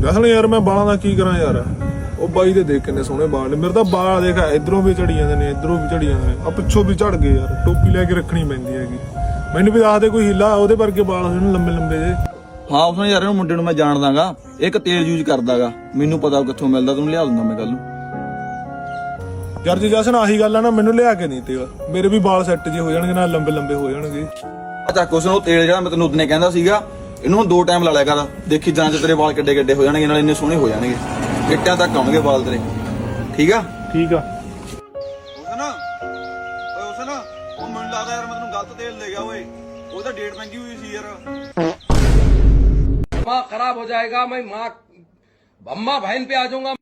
ਜਸਨ ਯਾਰ ਮੈਂ ਬਾਲਾਂ ਦਾ ਕੀ ਕਰਾਂ ਯਾਰ? ਉਹ ਬਾਈ ਦੇ ਦੇਖ ਕਿੰਨੇ ਸੋਹਣੇ ਵਾਲ ਨੇ। ਮੇਰੇ ਤਾਂ ਵਾਲ ਦੇਖ ਇਧਰੋਂ ਵੀ ਝੜੀ ਜਾਂਦੇ ਨੇ ਇਧਰੋਂ ਵੀ ਝੜੀ ਜਾਂਦੇ ਨੇ। ਆ ਪਿੱਛੋਂ ਵੀ ਝੜ ਗਏ ਯਾਰ ਟੋਪੀ ਲੈ ਕੇ ਰੱਖਣੀ ਪੈਂਦੀ ਹੈਗੀ। ਮੈਨੂੰ ਵੀ ਦੱਸ ਦੇ ਕੋਈ ਹਿੱਲਾ ਉਹਦੇ ਵਰਗੇ ਵਾਲ ਹੋਣ ਲੰਬੇ ਲੰਬੇ ਜੇ। ਹਾਂ ਉਸਨੇ ਯਾਰ ਇਹਨੂੰ ਮੁੰਡੇ ਨੂੰ ਮੈਂ ਜਾਣਦਾਗਾ। ਇੱਕ ਤੇਲ ਯੂਜ਼ ਕਰਦਾਗਾ। ਮੈਨੂੰ ਪਤਾ ਕਿੱਥੋਂ ਮਿਲਦਾ ਤੈਨੂੰ ਲਿਆ ਦੂੰਗਾ ਮੈਂ ਕੱਲ ਨੂੰ। ਯਾਰ ਜੇ ਜਸਨ ਆਹੀ ਗੱਲ ਆ ਨਾ ਮੈਨੂੰ ਲਿਆ ਕੇ ਨਹੀਂ ਤੇਲ। ਮੇਰੇ ਵੀ ਵਾਲ ਸੈੱਟ ਜੇ ਹੋ ਜਾਣਗੇ ਨਾਲ ਲੰਬੇ ਲੰਬੇ ਹੋ ਜਾਣਗੇ। ਚੱਕ ਉਸ ਨੂੰ ਤੇਲ ਜਿਹੜਾ ਮੈਂ ਤੈਨੂੰ ਉਦਨੇ ਕਹਿੰਦਾ ਸੀਗਾ ਇਹਨੂੰ ਦੋ ਟਾਈਮ ਲਾ ਲਿਆ ਕਰ ਦੇਖੀ ਜਾਂ ਚ ਤੇਰੇ ਵਾਲ ਕਿੱਡੇ ਕਿੱਡੇ ਹੋ ਜਾਣਗੇ ਨਾਲ ਇੰਨੇ ਸੋਹਣੇ ਹੋ ਜਾਣਗੇ ਇੱਟਾਂ ਤੱਕ ਆਉਣਗੇ ਵਾਲ ਤੇਰੇ ਠੀਕ ਆ ਠੀਕ ਆ ਹੁਸਨ ਓਏ ਹੁਸਨ ਉਹ ਮੈਨੂੰ ਲੱਗਦਾ ਯਾਰ ਮੈਂ ਤੈਨੂੰ ਗਲਤ ਤੇਲ ਦੇ ਗਿਆ ਓਏ ਉਹਦਾ ਡੇਟ ਮਹਿੰਗੀ ਹੋਈ ਸੀ ਯਾਰ माँ खराब हो जाएगा मैं माँ अम्मा बहन पे आ जाऊंगा